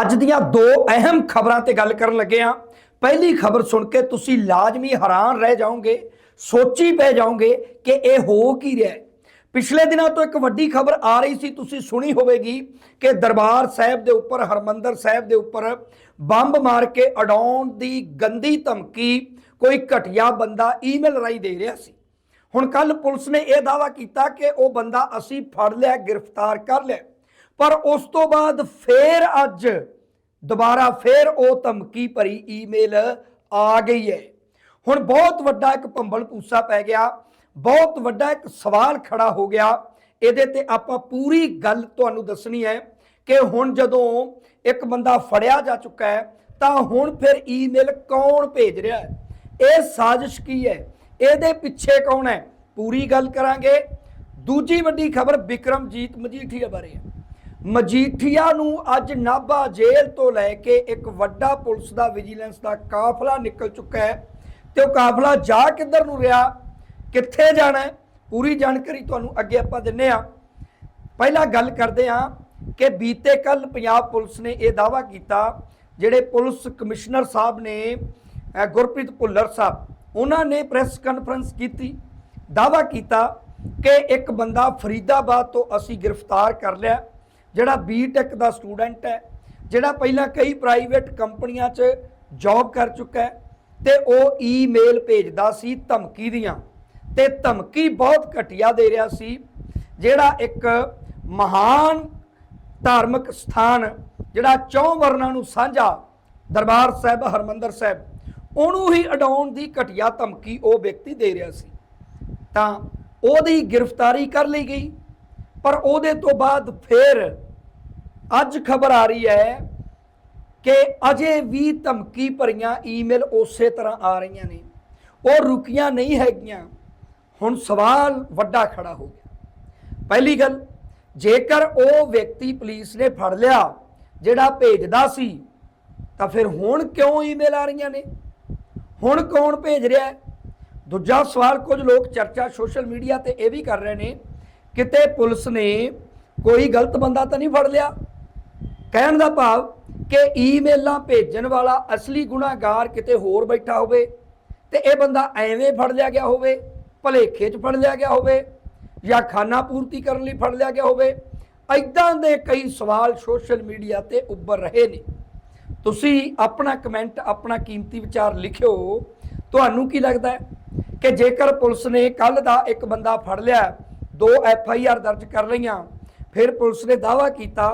ਅੱਜ ਦੀਆਂ ਦੋ ਅਹਿਮ ਖਬਰਾਂ ਤੇ ਗੱਲ ਕਰਨ ਲੱਗੇ ਆ ਪਹਿਲੀ ਖਬਰ ਸੁਣ ਕੇ ਤੁਸੀਂ ਲਾਜ਼ਮੀ ਹੈਰਾਨ ਰਹਿ ਜਾਓਗੇ, ਸੋਚੀ ਪੈ ਜਾਓਗੇ ਕਿ ਇਹ ਹੋ ਕੀ ਰਿਹਾ ਪਿਛਲੇ ਦਿਨਾਂ ਤੋਂ ਇੱਕ ਵੱਡੀ ਖਬਰ ਆ ਰਹੀ ਸੀ, ਤੁਸੀਂ ਸੁਣੀ ਹੋਵੇਗੀ ਕਿ ਦਰਬਾਰ ਸਾਹਿਬ ਦੇ ਉੱਪਰ, ਹਰਮੰਦਰ ਸਾਹਿਬ ਦੇ ਉੱਪਰ ਬੰਬ ਮਾਰ ਕੇ ਅਡਾਉਣ ਦੀ ਗੰਦੀ ਧਮਕੀ ਕੋਈ ਘਟਿਆ ਬੰਦਾ ਈਮੇਲ ਰਾਹੀਂ ਦੇ ਰਿਹਾ ਸੀ। ਹੁਣ ਕੱਲ ਪੁਲਿਸ ਨੇ ਇਹ ਦਾਵਾ ਕੀਤਾ ਕਿ ਉਹ ਬੰਦਾ ਅਸੀਂ ਫੜ ਲਿਆ, ਗ੍ਰਿਫਤਾਰ ਕਰ ਲਿਆ। ਪਰ ਉਸ ਤੋਂ ਬਾਅਦ ਫੇਰ ਅੱਜ, ਦੁਬਾਰਾ ਫੇਰ ਉਹ ਧਮਕੀ ਭਰੀ ਈਮੇਲ ਆ ਗਈ ਹੈ। ਹੁਣ ਬਹੁਤ ਵੱਡਾ ਇੱਕ ਭੰਬਲ ਪੂਸਾ ਪੈ ਗਿਆ, ਬਹੁਤ ਵੱਡਾ ਇੱਕ ਸਵਾਲ ਖੜਾ ਹੋ ਗਿਆ। ਇਹਦੇ ਤੇ ਆਪਾਂ ਪੂਰੀ ਗੱਲ ਤੁਹਾਨੂੰ ਦੱਸਣੀ ਹੈ ਕਿ ਹੁਣ ਜਦੋਂ ਇੱਕ ਬੰਦਾ ਫੜਿਆ ਜਾ ਚੁੱਕਾ ਹੈ, ਤਾਂ ਹੁਣ ਫਿਰ ਈਮੇਲ ਕੌਣ ਭੇਜ ਰਿਹਾ ਹੈ? ਇਹ ਸਾਜ਼ਿਸ਼ ਕੀ ਹੈ? ਇਹਦੇ ਪਿੱਛੇ ਕੌਣ ਹੈ? ਪੂਰੀ ਗੱਲ ਕਰਾਂਗੇ। ਦੂਜੀ ਵੱਡੀ ਖਬਰ ਵਿਕਰਮਜੀਤ ਮਜੀਠੀਆ ਬਾਰੇ ਹੈ। ਮਜੀਠੀਆ ਨੂੰ ਅੱਜ ਨਾਭਾ ਜੇਲ੍ਹ ਤੋਂ ਲੈ ਕੇ ਇੱਕ ਵੱਡਾ ਪੁਲਿਸ ਦਾ ਵਿਜੀਲੈਂਸ ਦਾ ਕਾਫਲਾ ਨਿਕਲ ਚੁੱਕਾ ਹੈ ਤੇ ਉਹ ਕਾਫਲਾ ਜਾ ਕਿੱਧਰ ਨੂੰ ਰਿਹਾ, ਕਿੱਥੇ ਜਾਣਾ ਪੂਰੀ ਜਾਣਕਾਰੀ ਤੁਹਾਨੂੰ ਅੱਗੇ ਆਪਾਂ ਦਿੰਨੇ ਆ ਪਹਿਲਾਂ ਗੱਲ ਕਰਦੇ ਹਾਂ ਕਿ ਬੀਤੇ ਕੱਲ ਪੰਜਾਬ ਪੁਲਿਸ ਨੇ ਇਹ ਦਾਵਾ ਕੀਤਾ, ਜਿਹੜੇ ਪੁਲਿਸ ਕਮਿਸ਼ਨਰ ਸਾਹਿਬ ਨੇ ਗੁਰਪ੍ਰੀਤ ਭੁੱਲਰ ਸਾਹਿਬ, ਉਹਨਾਂ ਨੇ ਪ੍ਰੈਸ ਕਾਨਫਰੰਸ ਕੀਤੀ ਦਾਵਾ ਕੀਤਾ ਕਿ ਇੱਕ ਬੰਦਾ ਫਰੀਦਾਬਾਦ ਤੋਂ ਅਸੀਂ ਗ੍ਰਿਫਤਾਰ ਕਰ ਲਿਆ। ਜਿਹੜਾ ਬੀਟੈਕ ਦਾ ਸਟੂਡੈਂਟ ਹੈ, ਜਿਹੜਾ ਪਹਿਲਾਂ ਕਈ ਪ੍ਰਾਈਵੇਟ ਕੰਪਨੀਆਂ 'ਚ ਜੌਬ ਕਰ ਚੁੱਕਾ ਹੈ, ਤੇ ਉਹ ਈਮੇਲ ਭੇਜਦਾ ਸੀ ਧਮਕੀ ਦੀਆਂ। ਤੇ ਧਮਕੀ ਬਹੁਤ ਘਟੀਆ ਦੇ ਰਿਹਾ ਸੀ, ਜਿਹੜਾ ਇੱਕ ਮਹਾਨ ਧਾਰਮਿਕ ਸਥਾਨ, ਜਿਹੜਾ ਚੌਂ ਵਰਨਾਂ ਨੂੰ ਸਾਂਝਾ ਦਰਬਾਰ ਸਾਹਿਬ, ਹਰਮੰਦਰ ਸਾਹਿਬ, ਉਹਨੂੰ ਹੀ ਅਡਾਉਣ ਦੀ ਘਟੀਆ ਧਮਕੀ ਉਹ ਵਿਅਕਤੀ ਦੇ ਰਿਹਾ ਸੀ। ਤਾਂ ਉਹਦੀ ਗ੍ਰਿਫਤਾਰੀ ਕਰ ਲਈ ਗਈ, ਪਰ ਉਹਦੇ ਤੋਂ ਬਾਅਦ ਫਿਰ ਅੱਜ ਖਬਰ ਆ ਰਹੀ ਹੈ ਕਿ ਅਜੇ ਵੀ ਧਮਕੀ ਭਰੀਆਂ ਈਮੇਲ ਉਸੇ ਤਰ੍ਹਾਂ ਆ ਰਹੀਆਂ ਨੇ। ਉਹ ਰੁਕੀਆਂ ਨਹੀਂ ਹੈਗੀਆਂ। ਹੁਣ ਸਵਾਲ ਵੱਡਾ ਖੜਾ ਹੋ ਗਿਆ। ਪਹਿਲੀ ਗੱਲ, ਜੇਕਰ ਉਹ ਵਿਅਕਤੀ ਪੁਲਿਸ ਨੇ ਫੜ ਲਿਆ, ਜਿਹੜਾ ਭੇਜਦਾ ਸੀ, ਤਾਂ ਫਿਰ ਹੁਣ ਕਿਉਂ ਈਮੇਲ ਆ ਰਹੀਆਂ ਨੇ? ਹੁਣ ਕੌਣ ਭੇਜ ਰਿਹਾ ਹੈ? ਦੂਜਾ ਸਵਾਲ, ਕੁਝ ਲੋਕ ਚਰਚਾ ਸੋਸ਼ਲ ਮੀਡੀਆ ਤੇ ਇਹ ਵੀ ਕਰ ਰਹੇ ਨੇ, ਕਿਤੇ ਪੁਲਿਸ ਨੇ ਕੋਈ ਗਲਤ ਬੰਦਾ ਤਾਂ ਨਹੀਂ ਫੜ ਲਿਆ? ਕਹਿਣ ਦਾ ਭਾਵ ਕਿ ਈਮੇਲਾਂ ਭੇਜਣ ਵਾਲਾ ਅਸਲੀ ਗੁਨਾਹਗਾਰ ਕਿਤੇ ਹੋਰ ਬੈਠਾ ਹੋਵੇ ਤੇ ਇਹ ਬੰਦਾ ਐਵੇਂ ਫੜ ਲਿਆ ਗਿਆ ਹੋਵੇ, ਭਲੇਖੇ 'ਚ ਫੜ ਲਿਆ ਗਿਆ ਹੋਵੇ ਜਾਂ ਖਾਨਾ ਪੂਰਤੀ ਕਰਨ ਲਈ ਫੜ ਲਿਆ ਗਿਆ ਹੋਵੇ ਐਦਾਂ ਦੇ ਕਈ ਸਵਾਲ ਸੋਸ਼ਲ ਮੀਡੀਆ ਤੇ ਉੱਭਰ ਰਹੇ ਨੇ। ਤੁਸੀਂ ਆਪਣਾ ਕਮੈਂਟ, ਆਪਣਾ ਕੀਮਤੀ ਵਿਚਾਰ ਲਿਖਿਓ, ਤੁਹਾਨੂੰ ਕੀ ਲੱਗਦਾ ਹੈ ਕਿ ਜੇਕਰ ਪੁਲਿਸ ਨੇ ਕੱਲ ਦਾ ਇੱਕ ਬੰਦਾ ਫੜ ਲਿਆ, ਦੋ ਐਫ ਆਈ ਆਰ ਦਰਜ ਕਰ ਲਈਆਂ, ਫਿਰ ਪੁਲਿਸ ਨੇ ਦਾਵਾ ਕੀਤਾ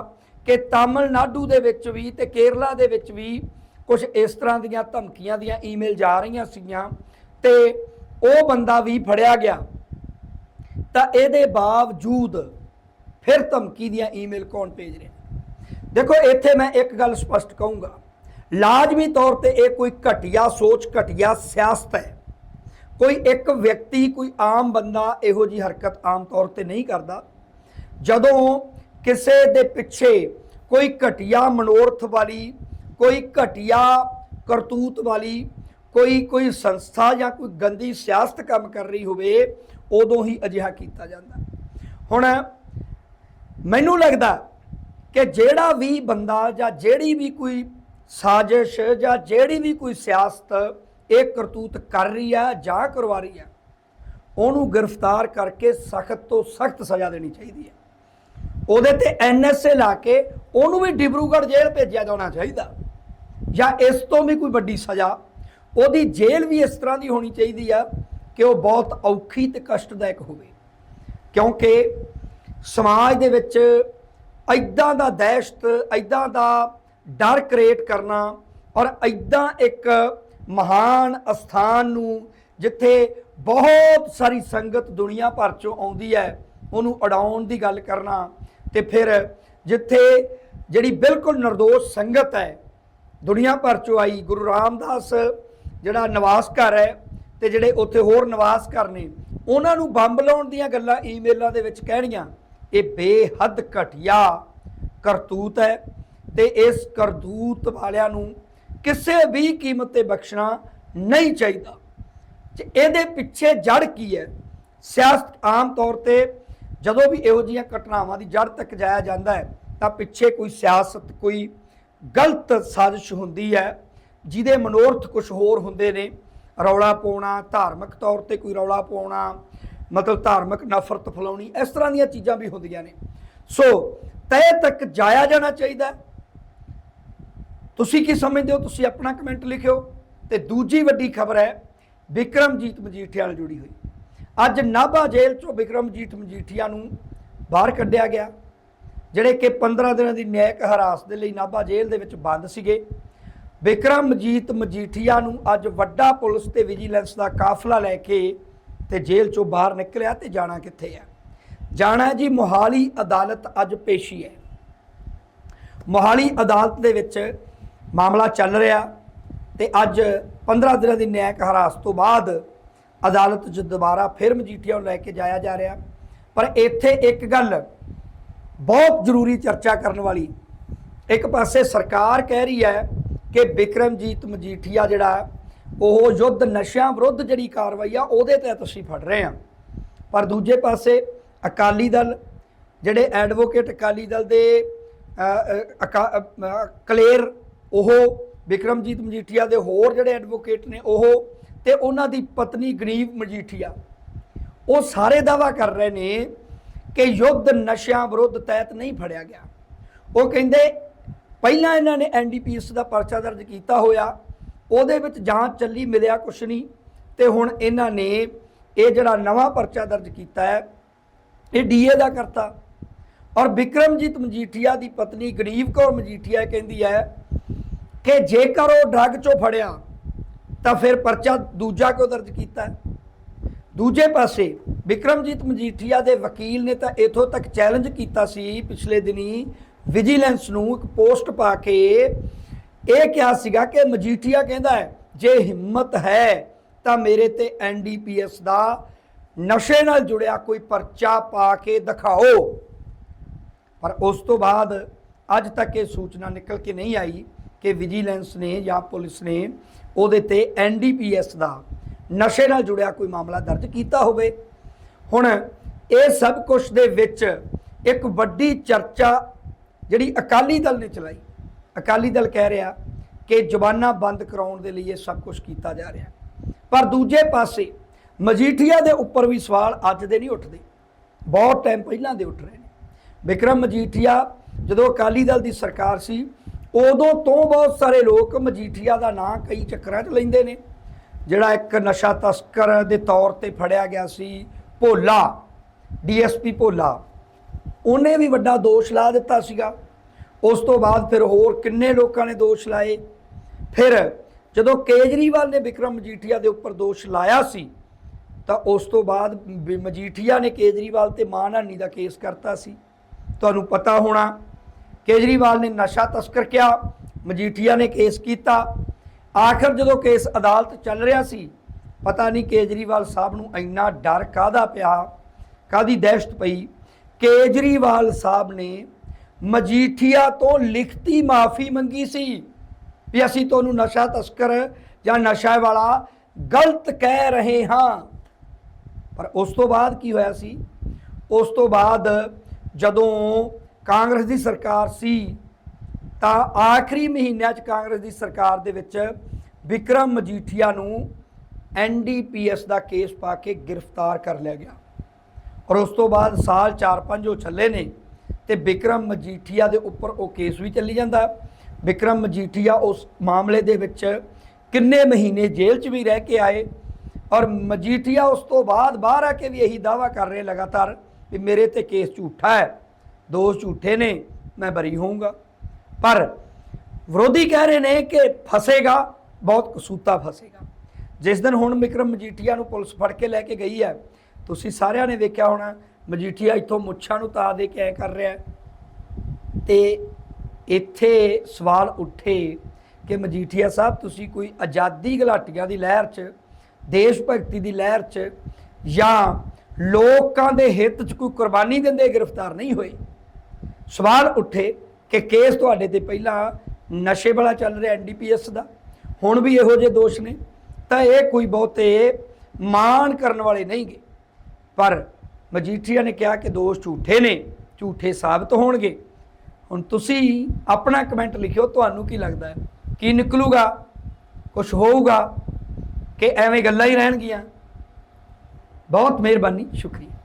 ਕਿ ਤਾਮਿਲਨਾਡੂ ਦੇ ਵਿੱਚ ਵੀ ਤੇ ਕੇਰਲਾ ਦੇ ਵਿੱਚ ਵੀ ਕੁਝ ਇਸ ਤਰ੍ਹਾਂ ਦੀਆਂ ਧਮਕੀਆਂ ਦੀਆਂ ਈਮੇਲ ਜਾ ਰਹੀਆਂ ਸੀਗੀਆਂ ਤੇ ਉਹ ਬੰਦਾ ਵੀ ਫੜਿਆ ਗਿਆ। ਤਾਂ ਇਹਦੇ ਬਾਵਜੂਦ ਫਿਰ ਧਮਕੀ ਦੀਆਂ ਈਮੇਲ ਕੌਣ ਭੇਜ ਰਿਹਾ ਦੇਖੋ, ਇੱਥੇ ਮੈਂ ਇੱਕ ਗੱਲ ਸਪਸ਼ਟ ਕਹੂੰਗਾ। ਲਾਜ਼ਮੀ ਤੌਰ ਤੇ ਇਹ ਕੋਈ ਘਟੀਆ ਸੋਚ, ਘਟੀਆ ਸਿਆਸਤ ਹੈ। ਕੋਈ ਇੱਕ ਵਿਅਕਤੀ, ਕੋਈ ਆਮ ਬੰਦਾ ਇਹੋ ਜੀ ਹਰਕਤ ਆਮ ਤੌਰ ਤੇ ਨਹੀਂ ਕਰਦਾ। ਜਦੋਂ ਕਿਸੇ ਦੇ ਪਿੱਛੇ ਕੋਈ ਘਟੀਆ ਮਨੋਰਥ ਵਾਲੀ, ਕੋਈ ਘਟੀਆ ਕਰਤੂਤ ਵਾਲੀ, ਕੋਈ ਕੋਈ ਸੰਸਥਾ ਜਾਂ ਕੋਈ ਗੰਦੀ ਸਿਆਸਤ ਕੰਮ ਕਰ ਰਹੀ ਹੋਵੇ, ਉਦੋਂ ਹੀ ਅਜਿਹਾ ਕੀਤਾ ਜਾਂਦਾ। ਹੁਣ ਮੈਨੂੰ ਲੱਗਦਾ ਕਿ ਜਿਹੜਾ ਵੀ ਬੰਦਾ ਜਾਂ ਜਿਹੜੀ ਵੀ ਕੋਈ ਸਾਜ਼ਿਸ਼ ਜਾਂ ਜਿਹੜੀ ਵੀ ਕੋਈ ਸਿਆਸਤ ਇਹ ਕਰਤੂਤ ਕਰ ਰਹੀ ਆ ਜਾਂ ਕਰਵਾ ਰਹੀ ਆ ਉਹਨੂੰ ਗ੍ਰਿਫਤਾਰ ਕਰਕੇ ਸਖਤ ਤੋਂ ਸਖਤ ਸਜ਼ਾ ਦੇਣੀ ਚਾਹੀਦੀ ਹੈ। ਉਹਦੇ ਤੇ ਐਨਐਸਏ ਲਾ ਕੇ ਉਹਨੂੰ ਵੀ ਡਿਬਰੂਗੜ੍ਹ ਜੇਲ੍ਹ ਭੇਜਿਆ ਜਾਣਾ ਚਾਹੀਦਾ। ਜਾਂ ਇਸ ਤੋਂ ਵੀ ਕੋਈ ਵੱਡੀ ਸਜ਼ਾ। ਉਹਦੀ ਜੇਲ੍ਹ ਵੀ ਇਸ ਤਰ੍ਹਾਂ ਦੀ ਹੋਣੀ ਚਾਹੀਦੀ ਆ ਕਿ ਉਹ ਬਹੁਤ ਔਖੀ ਤੇ ਕਸ਼ਟਦਾਇਕ ਹੋਵੇ। ਕਿਉਂਕਿ ਸਮਾਜ ਦੇ ਵਿੱਚ ਐਦਾਂ ਦਾ ਦਹਿਸ਼ਤ ਐਦਾਂ ਦਾ ਡਰ ਕ੍ਰੀਏਟ ਕਰਨਾ ਔਰ ਐਦਾਂ ਇੱਕ ਮਹਾਨ ਅਸਥਾਨ ਨੂੰ ਜਿੱਥੇ ਬਹੁਤ ਸਾਰੀ ਸੰਗਤ ਦੁਨੀਆ ਭਰ ਚੋਂ ਆਉਂਦੀ ਹੈ, ਉਹਨੂੰ ਉਡਾਉਣ ਦੀ ਗੱਲ ਕਰਨਾ ਤੇ ਫਿਰ ਜਿੱਥੇ ਜਿਹੜੀ ਬਿਲਕੁਲ નિર્ਦੋਸ਼ ਸੰਗਤ ਹੈ, ਦੁਨੀਆ ਭਰ ਚੋਂ ਆਈ, ਗੁਰੂ ਰਾਮਦਾਸ ਜਿਹੜਾ ਨਿਵਾਸ ਘਰ ਹੈ ਤੇ ਜਿਹੜੇ ਉੱਥੇ ਹੋਰ ਨਿਵਾਸ ਘਰ ਨੇ, ਉਹਨਾਂ ਨੂੰ ਬੰਬ ਲਾਉਣ ਦੀਆਂ ਗੱਲਾਂ ਈਮੇਲਾਂ ਦੇ ਵਿੱਚ ਕਹਿਣੀਆਂ, ਇਹ ਬੇਹੱਦ ਘਟੀਆ ਕਰਤੂਤ ਹੈ ਤੇ ਇਸ ਕਰਤੂਤ ਵਾਲਿਆਂ ਨੂੰ ਕਿਸੇ ਵੀ ਕੀਮਤ ਤੇ ਬਖਸ਼ਣਾ ਨਹੀਂ ਚਾਹੀਦਾ। ਤੇ ਇਹਦੇ ਪਿੱਛੇ ਜੜ ਕੀ ਹੈ? ਸਿਆਸਤ ਆਮ ਤੌਰ ਤੇ ਜਦੋਂ ਵੀ ਇਹੋ ਜਿਹੀਆਂ ਘਟਨਾਵਾਂ ਦੀ ਜੜ ਤੱਕ ਜਾਇਆ ਜਾਂਦਾ ਹੈ, ਤਾਂ ਪਿੱਛੇ ਕੋਈ ਸਿਆਸਤ, ਕੋਈ ਗਲਤ ਸਾਜ਼ਿਸ਼ ਹੁੰਦੀ ਹੈ, ਜਿਹਦੇ ਮਨੋਰਥ ਕੁਝ ਹੋਰ ਹੁੰਦੇ ਨੇ। ਰੌਲਾ ਪਾਉਣਾ, ਧਾਰਮਿਕ ਤੌਰ ਤੇ ਕੋਈ ਰੌਲਾ ਪਾਉਣਾ, ਮਤਲਬ ਧਾਰਮਿਕ ਨਫ਼ਰਤ ਫੈਲਾਉਣੀ, ਇਸ ਤਰ੍ਹਾਂ ਦੀਆਂ ਚੀਜ਼ਾਂ ਵੀ ਹੁੰਦੀਆਂ ਨੇ। ਸੋ ਤੈ ਤੱਕ ਜਾਇਆ ਜਾਣਾ ਚਾਹੀਦਾ ਤੁਸੀਂ ਕੀ ਸਮਝਦੇ ਹੋ? ਤੁਸੀਂ ਆਪਣਾ ਕਮੈਂਟ ਲਿਖਿਓ। ਤੇ ਦੂਜੀ ਵੱਡੀ ਖਬਰ ਹੈ, ਵਿਕਰਮਜੀਤ ਮਜੀਠੀਆ ਨਾਲ ਜੁੜੀ ਹੋਈ। ਅੱਜ ਨਾਭਾ ਜੇਲ੍ਹ ਚੋਂ ਵਿਕਰਮਜੀਤ ਮਜੀਠੀਆ ਨੂੰ ਬਾਹਰ ਕੱਢਿਆ ਗਿਆ, ਜਿਹੜੇ ਕਿ 15 ਦਿਨਾਂ ਦੀ ਨਿਆਇਕ ਹਰਾਸ ਦੇ ਲਈ ਨਾਭਾ ਜੇਲ੍ਹ ਦੇ ਵਿੱਚ ਬੰਦ ਸੀਗੇ। ਵਿਕਰਮਜੀਤ ਮਜੀਠੀਆ ਨੂੰ ਅੱਜ ਵੱਡਾ ਪੁਲਿਸ ਤੇ ਵਿਜੀਲੈਂਸ ਦਾ ਕਾਫਲਾ ਲੈ ਕੇ ਤੇ ਜੇਲ੍ਹ ਚੋਂ ਬਾਹਰ ਨਿਕਲਿਆ ਤੇ ਜਾਣਾ ਕਿੱਥੇ ਹੈ? ਜਾਣਾ ਜੀ, ਮੋਹਾਲੀ ਅਦਾਲਤ ਅੱਜ ਪੇਸ਼ੀ ਹੈ। ਮੋਹਾਲੀ ਅਦਾਲਤ ਦੇ ਵਿੱਚ ਮਾਮਲਾ ਚੱਲ ਰਿਹਾ ਤੇ ਅੱਜ 15 ਦਿਨਾਂ ਦੀ ਨਿਆਇਕ ਹਰਾਸ ਤੋਂ ਬਾਅਦ ਅਦਾਲਤ 'ਚ ਦੁਬਾਰਾ ਫਿਰ ਮਜੀਠੀਆ ਨੂੰ ਲੈ ਕੇ ਜਾਇਆ ਜਾ ਰਿਹਾ। ਪਰ ਇੱਥੇ ਇੱਕ ਗੱਲ ਬਹੁਤ ਜ਼ਰੂਰੀ ਚਰਚਾ ਕਰਨ ਵਾਲੀ। ਇੱਕ ਪਾਸੇ ਸਰਕਾਰ ਕਹਿ ਰਹੀ ਹੈ ਕਿ ਵਿਕਰਮਜੀਤ ਮਜੀਠੀਆ ਜਿਹੜਾ ਉਹ ਯੁੱਧ ਨਸ਼ਿਆਂ ਵਿਰੁੱਧ ਜਿਹੜੀ ਕਾਰਵਾਈ ਆ ਉਹਦੇ ਤਹਿਤ ਅਸੀਂ ਫੜ ਰਹੇ ਹਾਂ। ਪਰ ਦੂਜੇ ਪਾਸੇ ਅਕਾਲੀ ਦਲ ਜਿਹੜੇ ਐਡਵੋਕੇਟ ਅਕਾਲੀ ਦਲ ਦੇ ਅਕਾ- ਅ, ਕਲੇਰ ਉਹ ਵਿਕਰਮਜੀਤ ਮਜੀਠੀਆ ਦੇ ਹੋਰ ਜਿਹੜੇ ਐਡਵੋਕੇਟ ਨੇ ਉਹ ਤੇ ਉਹਨਾਂ ਦੀ ਪਤਨੀ ਗਨੀਵ ਮਜੀਠੀਆ। ਉਹ ਸਾਰੇ ਦਾਵਾ ਕਰ ਰਹੇ ਨੇ ਕਿ ਯੁੱਧ ਨਸ਼ਿਆਂ ਵਿਰੁੱਧ ਤਹਿਤ ਨਹੀਂ ਫੜਿਆ ਗਿਆ। ਉਹ ਕਹਿੰਦੇ ਪਹਿਲਾਂ ਇਹਨਾਂ ਨੇ ਐਨਡੀਪੀਐਸ ਦਾ ਪਰਚਾ ਦਰਜ ਕੀਤਾ ਹੋਇਆ, ਉਹਦੇ ਵਿੱਚ ਜਾਂਚ ਚੱਲੀ, ਮਿਲਿਆ ਕੁਛ ਨਹੀਂ ਤੇ ਹੁਣ ਇਹਨਾਂ ਨੇ ਇਹ ਜਿਹੜਾ ਨਵਾਂ ਪਰਚਾ ਦਰਜ ਕੀਤਾ ਹੈ, ਇਹ ਡੀਏ ਦਾ ਕਰਤਾ। ਔਰ ਵਿਕਰਮਜੀਤ ਮਜੀਠੀਆ ਦੀ ਪਤਨੀ ਗਰੀਬ ਕੌਰ ਮਜੀਠੀਆ ਕਹਿੰਦੀ ਹੈ ਕਿ ਜੇਕਰ ਉਹ ਡਰੱਗ ਚੋਂ ਫੜਿਆ ਤਾਂ ਫਿਰ ਪਰਚਾ ਦੂਜਾ ਕਿਉਂ ਦਰਜ ਕੀਤਾ? ਦੂਜੇ ਪਾਸੇ ਵਿਕਰਮਜੀਤ ਮਜੀਠੀਆ ਦੇ ਵਕੀਲ ਨੇ ਤਾਂ ਇਥੋਂ ਤੱਕ ਚੈਲੰਜ ਕੀਤਾ ਸੀ ਪਿਛਲੇ ਦਿਨੀ ਵਿਜੀਲੈਂਸ ਨੂੰ ਇੱਕ ਪੋਸਟ ਪਾ ਕੇ। ਇਹ ਕਿਹਾ ਸੀਗਾ ਕਿ ਮਜੀਠੀਆ ਕਹਿੰਦਾ ਹੈ, ਜੇ ਹਿੰਮਤ ਹੈ ਤਾਂ ਮੇਰੇ ਤੇ ਐਨਡੀਪੀਐਸ ਦਾ ਨਸ਼ੇ ਨਾਲ ਜੁੜਿਆ ਕੋਈ ਪਰਚਾ ਪਾ ਕੇ ਦਿਖਾਓ। ਪਰ ਉਸ ਤੋਂ ਬਾਅਦ ਅੱਜ ਤੱਕ ਇਹ ਸੂਚਨਾ ਨਿਕਲ ਕੇ ਨਹੀਂ ਆਈ। ਕਿ ਵਿਜੀਲੈਂਸ ਨੇ ਜਾਂ ਪੁਲਿਸ ਨੇ ਉਹਦੇ ਤੇ ਐਨਡੀਪੀਐਸ ਦਾ ਨਸ਼ੇ ਨਾਲ ਜੁੜਿਆ ਕੋਈ ਮਾਮਲਾ ਦਰਜ ਕੀਤਾ ਹੋਵੇ। ਹੁਣ ਇਹ ਸਭ ਕੁਝ ਦੇ ਵਿੱਚ ਇੱਕ ਵੱਡੀ ਚਰਚਾ ਜਿਹੜੀ ਅਕਾਲੀ ਦਲ ਨੇ ਚਲਾਈ। ਅਕਾਲੀ ਦਲ ਕਹਿ ਰਿਹਾ ਕਿ ਜ਼ੁਬਾਨਾਂ ਬੰਦ ਕਰਾਉਣ ਦੇ ਲਈ ਇਹ ਸਭ ਕੁਝ ਕੀਤਾ ਜਾ ਰਿਹਾ। ਪਰ ਦੂਜੇ ਪਾਸੇ ਮਜੀਠੀਆ ਦੇ ਉੱਪਰ ਵੀ ਸਵਾਲ ਅੱਜ ਦੇ ਨਹੀਂ ਉੱਠਦੇ। ਬਹੁਤ ਟਾਈਮ ਪਹਿਲਾਂ ਦੇ ਉੱਠ ਰਹੇ ਨੇ। ਵਿਕਰਮ ਮਜੀਠੀਆ ਜਦੋਂ ਅਕਾਲੀ ਦਲ ਦੀ ਸਰਕਾਰ ਸੀ ਉਦੋਂ ਤੋਂ ਬਹੁਤ ਸਾਰੇ ਲੋਕ ਮਜੀਠੀਆ ਦਾ ਨਾਂ ਕਈ ਚੱਕਰਾਂ 'ਚ ਲੈਂਦੇ ਨੇ। ਜਿਹੜਾ ਇੱਕ ਨਸ਼ਾ ਤਸਕਰ ਦੇ ਤੌਰ ਤੇ ਫੜਿਆ ਗਿਆ ਸੀ, ਭੋਲਾ, ਡੀਐਸਪੀ ਭੋਲਾ। ਉਹਨੇ ਵੀ ਵੱਡਾ ਦੋਸ਼ ਲਾ ਦਿੱਤਾ ਸੀਗਾ। ਉਸ ਤੋਂ ਬਾਅਦ ਫਿਰ ਹੋਰ ਕਿੰਨੇ ਲੋਕਾਂ ਨੇ ਦੋਸ਼ ਲਾਏ। ਫਿਰ ਜਦੋਂ ਕੇਜਰੀਵਾਲ ਨੇ ਵਿਕਰਮ ਮਜੀਠੀਆ ਦੇ ਉੱਪਰ ਦੋਸ਼ ਲਾਇਆ ਸੀ, ਤਾਂ ਉਸ ਤੋਂ ਬਾਅਦ ਮਜੀਠੀਆ ਨੇ ਕੇਜਰੀਵਾਲ ਤੇ ਮਾਨਹਾਨੀ ਦਾ ਕੇਸ ਕਰਤਾ ਸੀ। ਤੁਹਾਨੂੰ ਪਤਾ ਹੋਣਾ ਕੇਜਰੀਵਾਲ ਨੇ ਨਸ਼ਾ ਤਸਕਰ ਕਿਹਾ, ਮਜੀਠੀਆ ਨੇ ਕੇਸ ਕੀਤਾ। ਆਖਰ ਜਦੋਂ ਕੇਸ ਅਦਾਲਤ ਚੱਲ ਰਿਹਾ ਸੀ, ਪਤਾ ਨਹੀਂ ਕੇਜਰੀਵਾਲ ਸਾਹਿਬ ਨੂੰ ਇੰਨਾ ਡਰ ਕਾਹਦਾ ਪਿਆ ਕਾਦੀ ਦਹਿਸ਼ਤ ਪਈ। ਕੇਜਰੀਵਾਲ ਸਾਹਿਬ ਨੇ ਮਜੀਠੀਆ ਤੋਂ ਲਿਖਤੀ ਮਾਫੀ ਮੰਗੀ ਸੀ ਵੀ ਅਸੀਂ ਤੁਹਾਨੂੰ ਨਸ਼ਾ ਤਸਕਰ ਜਾਂ ਨਸ਼ਾ ਵਾਲਾ ਗਲਤ ਕਹਿ ਰਹੇ ਹਾਂ। ਪਰ ਉਸ ਤੋਂ ਬਾਅਦ ਕੀ ਹੋਇਆ ਸੀ? ਉਸ ਤੋਂ ਬਾਅਦ ਜਦੋਂ ਕਾਂਗਰਸ ਦੀ ਸਰਕਾਰ ਸੀ, ਤਾਂ ਆਖਰੀ ਮਹੀਨਿਆਂ 'ਚ ਕਾਂਗਰਸ ਦੀ ਸਰਕਾਰ ਦੇ ਵਿੱਚ ਵਿਕਰਮ ਮਜੀਠੀਆ ਨੂੰ ਐਨਡੀਪੀਐਸ ਦਾ ਕੇਸ ਪਾ ਕੇ ਗ੍ਰਿਫਤਾਰ ਕਰ ਲਿਆ ਗਿਆ। ਔਰ ਉਸ ਤੋਂ ਬਾਅਦ ਸਾਲ 4-5 ਉਹ ਛੱਲੇ ਨੇ ਤੇ ਵਿਕਰਮ ਮਜੀਠੀਆ ਦੇ ਉੱਪਰ ਉਹ ਕੇਸ ਵੀ ਚੱਲੀ ਜਾਂਦਾ। ਵਿਕਰਮ ਮਜੀਠੀਆ ਉਸ ਮਾਮਲੇ ਦੇ ਵਿੱਚ ਕਿੰਨੇ ਮਹੀਨੇ ਜੇਲ੍ਹ 'ਚ ਵੀ ਰਹਿ ਕੇ ਆਏ ਔਰ ਮਜੀਠੀਆ ਉਸ ਤੋਂ ਬਾਅਦ ਬਾਹਰ ਆ ਕੇ ਵੀ ਇਹੀ ਦਾਵਾ ਕਰ ਰਹੇ ਲਗਾਤਾਰ ਵੀ ਮੇਰੇ ਤੇ ਕੇਸ ਝੂਠਾ ਹੈ। ਦੋਸ਼ ਝੂਠੇ ਨੇ, ਮੈਂ ਬਰੀ ਹੋਊਂਗਾ। ਪਰ ਵਿਰੋਧੀ ਕਹਿ ਰਹੇ ਨੇ ਕਿ ਫਸੇਗਾ, ਬਹੁਤ ਕਸੂਤਾ ਫਸੇਗਾ। ਜਿਸ ਦਿਨ ਹੁਣ ਵਿਕਰਮ ਮਜੀਠੀਆ ਨੂੰ ਪੁਲਿਸ ਫੜ ਕੇ ਲੈ ਕੇ ਗਈ ਹੈ, ਤੁਸੀਂ ਸਾਰਿਆਂ ਨੇ ਵੇਖਿਆ ਹੋਣਾ, ਮਜੀਠੀਆ ਇੱਥੋਂ ਮੁੱਛਾਂ ਨੂੰ ਤਾ ਦੇ ਕੇ ਐ ਕਰ ਰਿਹਾ ਹੈ। ਤੇ ਇੱਥੇ ਸਵਾਲ ਉੱਠੇ ਕਿ ਮਜੀਠੀਆ ਸਾਹਿਬ, ਤੁਸੀਂ ਕੋਈ ਆਜ਼ਾਦੀ ਘਲਾਟੀਆਂ ਦੀ ਲਹਿਰ 'ਚ, ਦੇਸ਼ ਭਗਤੀ ਦੀ ਲਹਿਰ 'ਚ ਜਾਂ ਲੋਕਾਂ ਦੇ ਹਿੱਤ 'ਚ ਕੋਈ ਕੁਰਬਾਨੀ ਦਿੰਦੇ ਗ੍ਰਿਫਤਾਰ ਨਹੀਂ ਹੋਏ? ਸਵਾਲ ਉੱਠੇ ਕਿ ਕੇਸ ਤੁਹਾਡੇ ਤੇ ਪਹਿਲਾਂ ਨਸ਼ੇ ਵਾਲਾ ਚੱਲ ਰਿਹਾ ਐਨਡੀਪੀਐਸ ਦਾ। ਹੁਣ ਵੀ ਇਹੋ ਜਿਹੇ ਦੋਸ਼ ਨੇ, ਤਾਂ ਇਹ ਕੋਈ ਬਹੁਤੇ ਮਾਣ ਕਰਨ ਵਾਲੇ ਨਹੀਂਗੇ ਪਰ ਮਜੀਠੀਆ ਨੇ ਕਿਹਾ ਕਿ ਦੋਸ਼ ਝੂਠੇ ਨੇ, ਝੂਠੇ ਸਾਬਤ ਹੋਣਗੇ। ਹੁਣ ਤੁਸੀਂ ਆਪਣਾ ਕਮੈਂਟ ਲਿਖਿਓ, ਤੁਹਾਨੂੰ ਕੀ ਲੱਗਦਾ ਹੈ? ਕੀ ਨਿਕਲੂਗਾ? ਕੁਝ ਹੋਊਗਾ? ਕਿ ਐਵੇਂ ਗੱਲਾਂ ਹੀ ਰਹਿਣਗੀਆਂ? ਬਹੁਤ ਮਿਹਰਬਾਨੀ, ਸ਼ੁਕਰੀਆ।